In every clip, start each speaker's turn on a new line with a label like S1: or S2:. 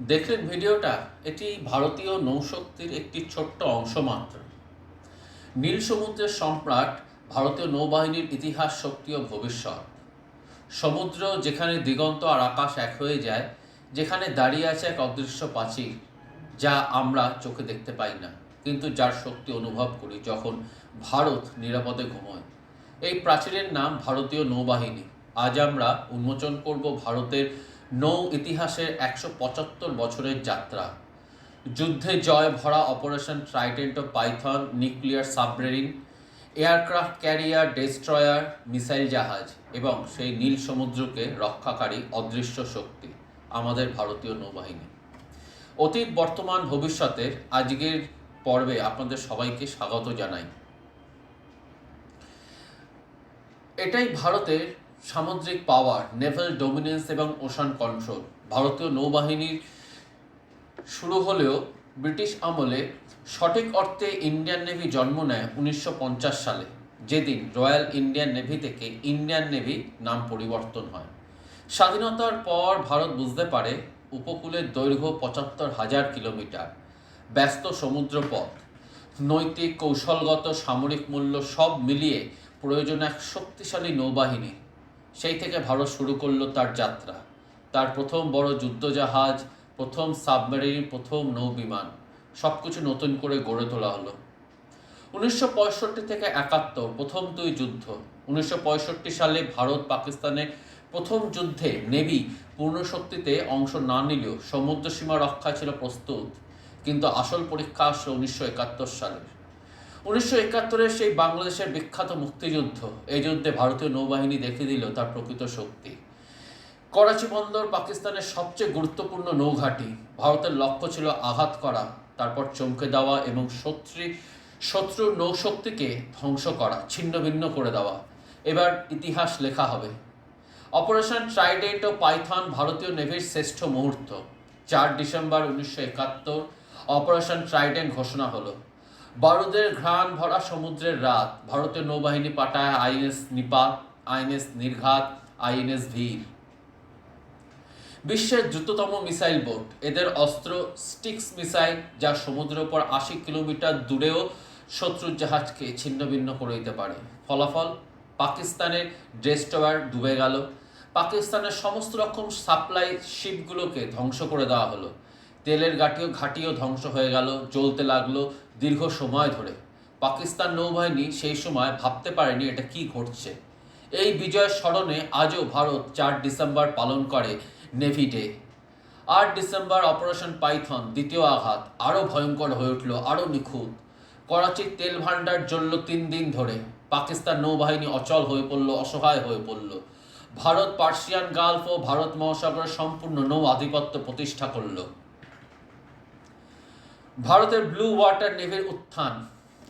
S1: দেখলেন ভিডিওটা? এটি ভারতীয় নৌশক্তির একটি ছোট্ট অংশ মাত্র। নীল সমুদ্রের সম্রাট, ভারতীয় নৌবাহিনীর ইতিহাস, শক্তি ও ভবিষ্যৎ। সমুদ্র যেখানে দিগন্ত আর আকাশ এক হয়ে যায়, যেখানে দাঁড়িয়ে আছে এক অদৃশ্য প্রাচীর যা আমরা চোখে দেখতে পাই না, কিন্তু যার শক্তি অনুভব করি যখন ভারত নিরাপদে ঘুমোয়। এই প্রাচীরের নাম ভারতীয় নৌবাহিনী। আজ আমরা উন্মোচন করব ভারতের নৌ ইতিহাসের একশো পঁচাত্তর বছরের যাত্রা। যুদ্ধে জয় ভরা অপারেশন ট্রাইডেন্ট ও Python, nuclear submarine, aircraft carrier destroyer, missile জাহাজ এবং সেই নীল সমুদ্রকে রক্ষাকারী অদৃশ্য শক্তি, আমাদের ভারতীয় নৌবাহিনী। অতীত, বর্তমান, ভবিষ্যতের আজকের পর্বে আপনাদের সবাইকে স্বাগত জানাই। এটাই ভারতের সামুদ্রিক পাওয়ার নেভাল ডোমিনেন্স এবং ওশান কন্ট্রোল ভারতীয় নৌবাহিনীর শুরু হলেও ব্রিটিশ আমলে সঠিক অর্থে ইন্ডিয়ান নেভি জন্ম নেয় উনিশশো পঞ্চাশ সালে, যেদিন রয়্যাল ইন্ডিয়ান নেভি থেকে ইন্ডিয়ান নেভি নাম পরিবর্তন হয়। স্বাধীনতার পর ভারত বুঝতে পারে উপকূলের দৈর্ঘ্য পঁচাত্তর হাজার কিলোমিটার, ব্যস্ত সমুদ্রপথ, নৈতিক কৌশলগত সামরিক মূল্য সব মিলিয়ে প্রয়োজন এক শক্তিশালী নৌবাহিনী। সেই থেকে ভারত শুরু করল তার যাত্রা। তার প্রথম বড় যুদ্ধজাহাজ, প্রথম সাবমেরিন, প্রথম নৌবিমান সব কিছু নতুন করে গড়ে তোলা হলো। উনিশশো পঁয়ষট্টি থেকে একাত্তর প্রথম দুই যুদ্ধ। উনিশশো পঁয়ষট্টি সালে ভারত পাকিস্তানের প্রথম যুদ্ধে নেভি পূর্ণ শক্তিতে অংশ না নিলেও সমুদ্র সীমা রক্ষা ছিল প্রস্তুত। কিন্তু আসল পরীক্ষা আসলো উনিশশো একাত্তর সালের। উনিশশো একাত্তরের সেই বাংলাদেশের বিখ্যাত মুক্তিযুদ্ধ, এই যুদ্ধে ভারতীয় নৌবাহিনী দেখে দিল তার প্রকৃত শক্তি। করাচি বন্দর পাকিস্তানের সবচেয়ে গুরুত্বপূর্ণ নৌঘাঁটি। ভারতের লক্ষ্য ছিল আঘাত করা, তারপর চমকে দেওয়া এবং শত্রু, শত্রুর নৌশক্তিকে ধ্বংস করা, ছিন্ন ভিন্ন করে দেওয়া। এবার ইতিহাস লেখা হবে। অপারেশন ট্রাইডেন্ট ও পাইথন ভারতীয় নেভির শ্রেষ্ঠ মুহূর্ত। চার ডিসেম্বর উনিশশো একাত্তর অপারেশন ট্রাইডেন্ট ঘোষণা হলো। বারুদের ঘ্রাণ ভরা সমুদ্রের রাত। ভারতের নৌবাহিনী পাঠায় আইএনএস নিপাত আইএনএস নির্ঘাত, আইএনএস ভীর বিশ্বের দ্রুততম মিসাইল বোট। এদের অস্ত্র স্টিক্স মিসাইল, যা সমুদ্রের উপর আশি কিলোমিটার দূরেও শত্রুর জাহাজকে ছিন্নভিন্ন করে দিতে পারে। ফলাফল, পাকিস্তানের ড্রেস্টওয়ার ডুবে গেল। পাকিস্তানের সমস্ত রকম সাপ্লাই শিপগুলোকে ধ্বংস করে দেওয়া হলো। তেলের ঘাটিও ঘাটিও ধ্বংস হয়ে গেল, জ্বলতে লাগল দীর্ঘ সময় ধরে। পাকিস্তান নৌবাহিনী সেই সময় ভাবতে পারেনি এটা কি ঘটছে। এই বিজয়ের স্মরণে আজও ভারত চার ডিসেম্বর পালন করে নেভি ডে। আট ডিসেম্বর অপারেশন পাইথন দ্বিতীয় আঘাত, আরও ভয়ঙ্কর হয়ে উঠল, আরও নিখুঁত। করাচির তেল ভাণ্ডার জ্বলল তিন দিন ধরে। পাকিস্তান নৌবাহিনী অচল হয়ে পড়ল, অসহায় হয়ে পড়ল। ভারত পার্সিয়ান গালফ ও ভারত মহাসাগরের সম্পূর্ণ নৌ আধিপত্য প্রতিষ্ঠা করল। ভারতের ব্লু ওয়াটার নেভির উত্থান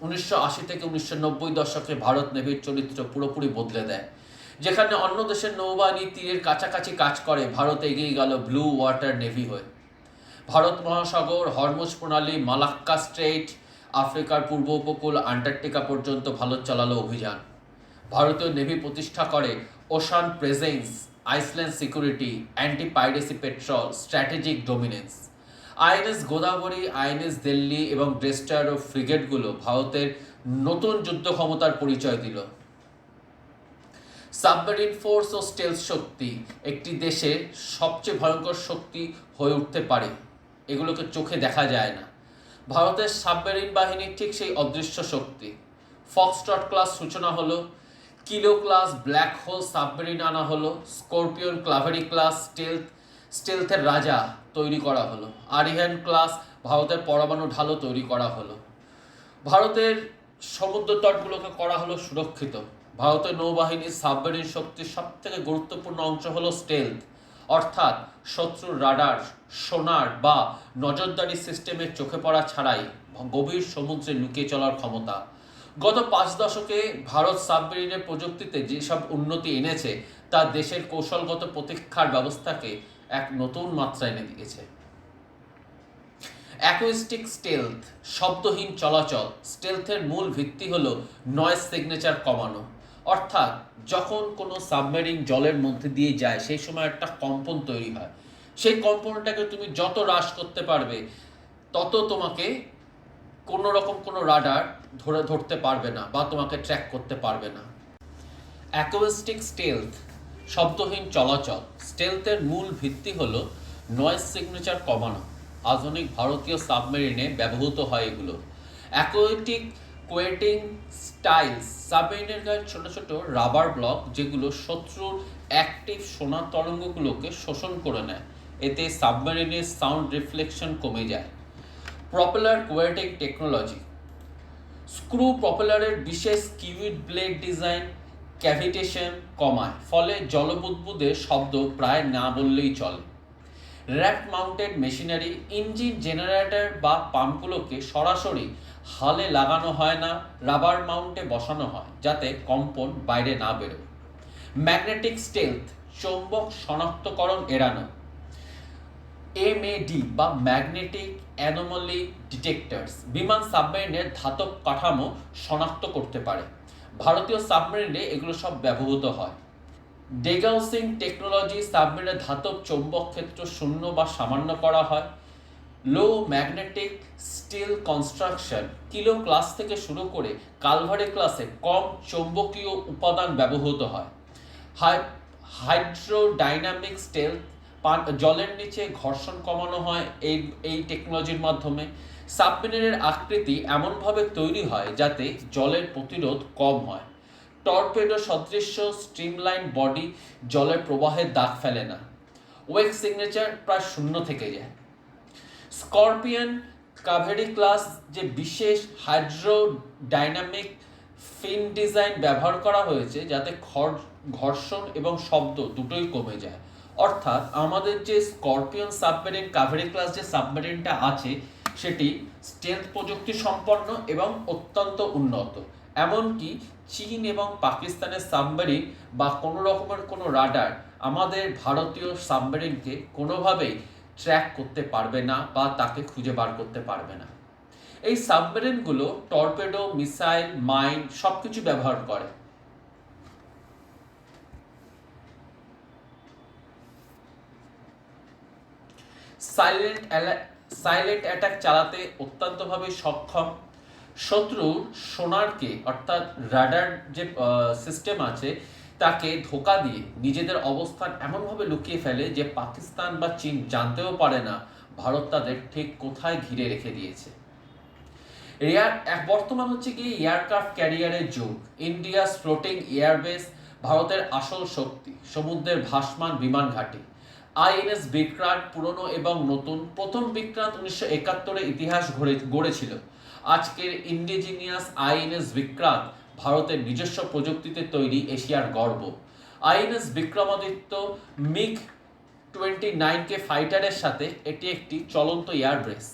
S1: উনিশশো আশি থেকে উনিশশো নব্বই দশকে ভারত নেভির চরিত্র পুরোপুরি বদলে দেয়। যেখানে অন্য দেশের নৌবাহিনী তীরের কাছাকাছি কাজ করে, ভারত এগিয়ে গেল ব্লু ওয়াটার নেভি হয়ে। ভারত মহাসাগর, হরমুজ প্রণালী, মালাক্কা স্ট্রেট আফ্রিকার পূর্ব উপকূল, আন্টার্কটিকা পর্যন্ত ভারত চালালো অভিযান। ভারতীয় নেভি প্রতিষ্ঠা করে ocean presence, island security, anti piracy patrol, strategic dominance. INS Godavari, INS Delhi এবং ড্রেস্টার ও ফ্রিগেটগুলো ভারতের নতুন যুদ্ধ ক্ষমতার পরিচয় দিল। সাবমেরিন ফোর্স ও স্টেলস শক্তি একটি দেশের সবচেয়ে ভয়ঙ্কর শক্তি হয়ে উঠতে পারে। এগুলোকে চোখে দেখা যায় না। ভারতের সাবমেরিন বাহিনী ঠিক সেই অদৃশ্য শক্তি। ফক্সট্রট ক্লাস সূচনা হলো, Kilo class Black Hole submarine আনা হলো স্করপিয়ন ক্লাভেরি ক্লাস স্টেলথ স্টেলথের রাজা তৈরি করা হলো। আরিহান ক্লাস ভারতের পরমাণু ঢালও তৈরি করা হলো। ভারতের সমুদ্র তটগুলোকে করা হলো সুরক্ষিত। ভারতের নৌবাহিনীর সাবমেরিন শক্তির সব থেকে গুরুত্বপূর্ণ অংশ হলো স্টেলথ, অর্থাৎ শত্রুর রাডার, সোনার বা নজরদারি সিস্টেমের চোখে পড়া ছাড়াই গভীর সমুদ্রে লুকিয়ে চলার ক্ষমতা। গত পাঁচ দশকে ভারত সাবমেরিনের প্রযুক্তিতে যেসব উন্নতি এনেছে, তা দেশের কৌশলগত প্রতীক্ষার ব্যবস্থাকে এক নতুন মাত্রা এনে দিয়েছে। অ্যাকুইস্টিক স্টেলথ শব্দহীন চলাচল স্টেলথের মূল ভিত্তি হলো নয়েজ সিগনেচার কমানো। অর্থাৎ যখন কোনো সাবমেরিন জলের মধ্যে দিয়ে যায়, সেই সময় একটা কম্পন তৈরি হয়। সেই কম্পনটাকে তুমি যত হ্রাস করতে পারবে, তত তোমাকে কোনো রকম কোনো রাডার ধরে ধরতে পারবে না বা তোমাকে ট্র্যাক করতে পারবে না। অ্যাকোয়েস্টিক স্টেলথ শব্দহীন চলাচল। স্টেলথের মূল ভিত্তি হল নয়েজ সিগনেচার কমানো। আধুনিক ভারতীয় সাবমেরিনে ব্যবহৃত হয় এগুলো। অ্যাকোয়েটিক কোয়েটিং স্টাইলস সাবমেরিনের গায়ে ছোট ছোট রাবার ব্লক যেগুলো শত্রুর অ্যাক্টিভ সোনার তরঙ্গগুলোকে শোষণ করে নেয়। এতে সাবমেরিনের সাউন্ড রিফ্লেকশন কমে যায়। প্রপেলার কোয়েটিং টেকনোলজি স্ক্রু প্রপেলারের বিশেষ কিউইড ব্লেড ডিজাইন ক্যাভিটেশন কমায়, ফলে জলবুদবুদের শব্দ প্রায় না বললেই চলে। Raft mounted machinery engine generator বা পাম্পগুলোকে সরাসরি হালে লাগানো হয় না রাবার মাউন্টে বসানো হয়, যাতে কম্পন বাইরে না বেরোয়। ম্যাগনেটিক স্টেলথ চৌম্বক শনাক্তকরণ এড়ানো। এমএডি বা ম্যাগনেটিক অ্যানোমালি ডিটেক্টরস বিমান সাবমেরিনের ধাতব কাঠামো শনাক্ত করতে পারে। ভারতীয় সাবমেরিনে এগুলো সব ব্যবহৃত হয়। ডেগাউসিং টেকনোলজি সাবমেরিনের ধাতব চৌম্বক ক্ষেত্র শূন্য বা সামান্য করা হয়। Low magnetic steel construction Kilo class থেকে শুরু করে কালভারি ক্লাসে কম চৌম্বকীয় উপাদান ব্যবহৃত হয়। হাই, হাইড্রোডাইনামিক স্টেল জলের নিচে ঘর্ষণ কমানো হয় এই এই টেকনোলজির মাধ্যমে। সাবমেরিনের আকৃতি এমনভাবে তৈরি হয় যাতে জলের প্রতিরোধ কম হয়। টর্পেডো সদৃশ্য, স্ট্রিমলাইন বডি জলের প্রবাহে দাগ ফেলে না। ওয়েক সিগনেচার প্রায় শূন্য থেকে যায়। স্করপিয়ন কাভেরি ক্লাস যে বিশেষ হাইড্রোডাইনামিক ফিন ডিজাইন ব্যবহার করা হয়েছে, যাতে ঘর- ঘর্ষণ এবং শব্দ দুটোই কমে যায়। অর্থাৎ আমাদের যে স্করপিয়ন সাবমেরিন কাভেরি ক্লাস যে সাবমেরিনটা আছে সেটি স্টেলথ প্রযুক্তি সম্পন্ন এবং অত্যন্ত উন্নত। এমনকি চীন এবং পাকিস্তানের সাবমেরিন বা কোনো রকমের কোনো রাডার আমাদের ভারতীয় সাবমেরিনকে কোনোভাবেই ট্র্যাক করতে পারবে না বা তাকে খুঁজে বার করতে পারবে না। এই সাবমেরিনগুলো টর্পেডো মিসাইল মাইন সব কিছু ব্যবহার করে। সাইলেন্ট সাইলেন্ট অ্যাটাক চালাতে অত্যন্তভাবে সক্ষম। শত্রুর সোনারকে, অর্থাৎ রাডার যে সিস্টেম আছে, তাকে ধোকা দিয়ে নিজেদের অবস্থান এমনভাবে লুকিয়ে ফেলে যে পাকিস্তান বা চীন জানতেও পারে না ভারত তাদের ঠিক কোথায় ঘিরে রেখে দিয়েছে। এয়ার বর্তমান হচ্ছে কি এয়ারক্রাফট ক্যারিয়ারের যুগ। ইন্ডিয়াস ফ্লোটিং এয়ারবেস ভারতের আসল শক্তি, সমুদ্রের ভাসমান বিমান ঘাঁটি। আইএনএস বিক্রান্ত পুরনো এবং নতুন প্রথম বিক্রান্ত উনিশশো একাত্তরে ইতিহাস গড়ে গড়েছিল। আজকের ইন্ডিজিনিয়াস আইএনএস বিক্রান্ত ভারতের নিজস্ব প্রযুক্তিতে তৈরি এশিয়ার গর্ব। আইএনএস বিক্রমাদিত্য মিগ টোয়েন্টি নাইনকে ফাইটারের সাথে এটি একটি চলন্ত এয়ার এয়ারব্রেস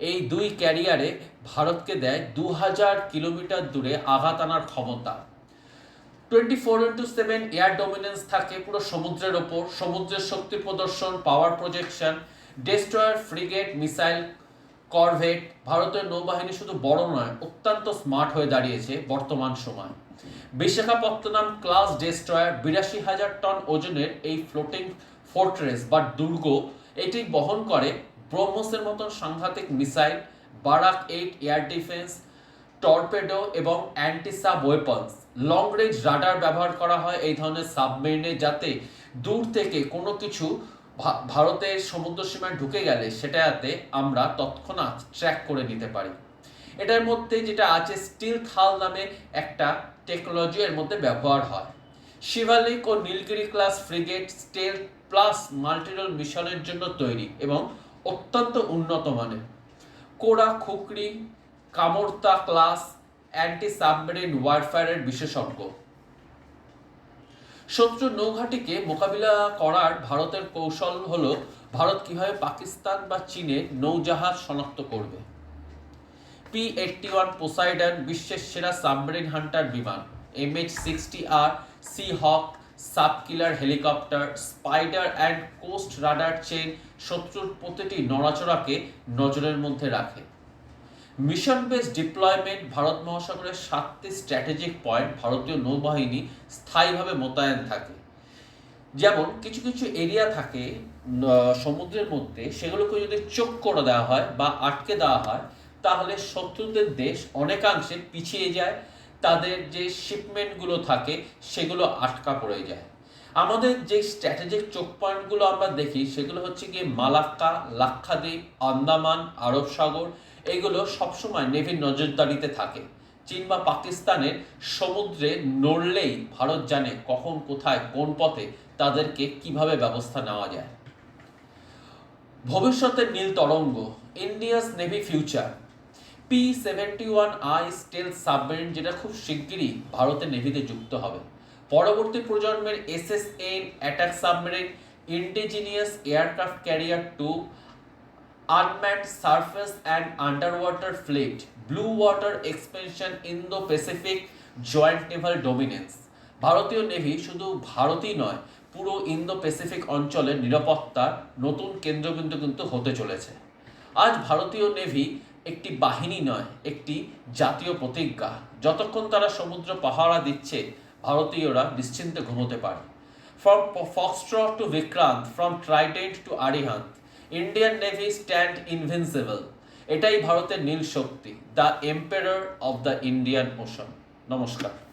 S1: এই দুই ক্যারিয়ারে ভারতকে দেয় দু হাজার কিলোমিটার দূরে আঘাত আনার ক্ষমতা। Twenty four into seven air dominance থাকে পুরো সমুদ্রের ওপর। সমুদ্রের শক্তি প্রদর্শন power projection destroyer frigate missile corvette ভারতের নৌবাহিনী শুধু বড় নয়, অত্যন্ত স্মার্ট হয়ে দাঁড়িয়েছে বর্তমান সময়। বিশাখাপত্তনম ক্লাস ডেস্ট্রয়ার বিরাশি হাজার টন ওজনের এই ফ্লোটিং ফোর্ট্রেস বা দুর্গ, এটি বহন করে ব্রহ্মসের মতন সাংঘাতিক missile Barak eight air defence torpedo এবং anti sub weapons long range radar ব্যবহার করা হয় এই ধরনের সাবমেরিনে যাতে দূর থেকে কোনো কিছু ভারতের সমুদ্র সীমায় ঢুকে গেলে সেটাতে আমরা তৎক্ষণাৎ ট্র্যাক করে নিতে পারি। এটার মধ্যে যেটা আছে, স্টিল থাল নামে একটা টেকনোলজি এর মধ্যে ব্যবহার হয়। শিবালিক ও Nilgiri class frigate stealth plus multirole মিশনের জন্য তৈরি এবং অত্যন্ত উন্নত মানের। Kora Khukri Kamorta class anti submarine ওয়ারফেয়ারের বিশেষজ্ঞ। শত্রু নৌঘাটিকে মোকাবিলা করার ভারতের কৌশল হলো, ভারত কীভাবে পাকিস্তান বা চীনে নৌজাহাজ শনাক্ত করবে। পি এইটটি ওয়ান পোসাইডন বিশ্বের সেরা সাবমেরিন হান্টার বিমান MH sixty R Seahawk sub killer helicopter, spider and coast radar chain শত্রুর প্রতিটি নড়াচড়াকে নজরের মধ্যে রাখে। মিশন বেস ডিপ্লয়মেন্ট ভারত মহাসাগরের সাতটি স্ট্র্যাটেজিক পয়েন্ট ভারতীয় নৌবাহিনী স্থায়ীভাবে মোতায়েন থাকে। যেমন কিছু কিছু এরিয়া থাকে সমুদ্রের মধ্যে, সেগুলোকে যদি চোখ করে দেওয়া হয় বা আটকে দেওয়া হয়, তাহলে শত্রুদের দেশ অনেকাংশে পিছিয়ে যায়, তাদের যে শিপমেন্টগুলো থাকে, সেগুলো আটকা পড়ে যায়। আমাদের যে স্ট্র্যাটেজিক চোখ পয়েন্টগুলো আমরা দেখি, সেগুলো হচ্ছে গিয়ে মালাক্কা, লাক্ষাদ্বীপ, আন্দামান, আরব সাগর এগুলো সবসময় নেভির নজরদারিতে থাকে। চীন বা পাকিস্তানের সমুদ্রে নড়লেই ভারত জানে কখন, কোথায়, কোন পথে তাদেরকে কীভাবে ব্যবস্থা নেওয়া যায়। ভবিষ্যতের নীল তরঙ্গ, India's navy future, P seventy one I stealth submarine যেটা খুব শিগগিরই ভারতের নেভিতে যুক্ত হবে। পরবর্তী প্রজন্মের S S N attack submarine, indigenous aircraft carrier two unmanned surface and underwater fleet, blue water expansion Indo-Pacific joint naval dominance. ভারতীয় নেভি শুধু ভারতই নয় পুরো ইন্দো প্যাসিফিক অঞ্চলের নিরাপত্তার নতুন কেন্দ্রবিন্দু কিন্তু হতে চলেছে। আজ ভারতীয় নেভি একটি বাহিনী নয় একটি জাতীয় প্রতিজ্ঞা। যতক্ষণ তারা সমুদ্র পাহারা দিচ্ছে ভারতীয়রা নিশ্চিন্তে ঘুমোতে পারে। From Foxtrot to Vikrant from Trident to Arihant Indian Navy stand invincible এটাই ভারতের নীল শক্তি the emperor of the Indian Ocean নমস্কার।